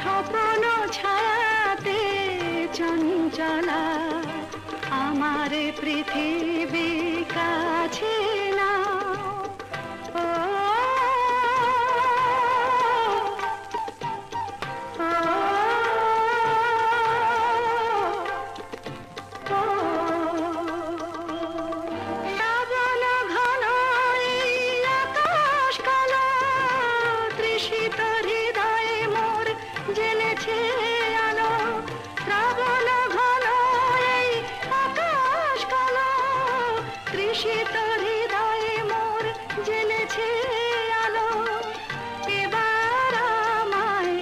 স্বপ্ন ছায়াতে চঞ্চলা আমার পৃথিবী কাছে আলো। এবার আমায়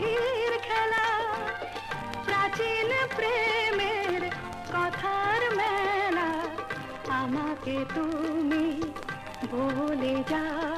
গভীর খেলা। প্রাচীন প্রেমের কথার মেলা আমাকে তুমি বলে যাও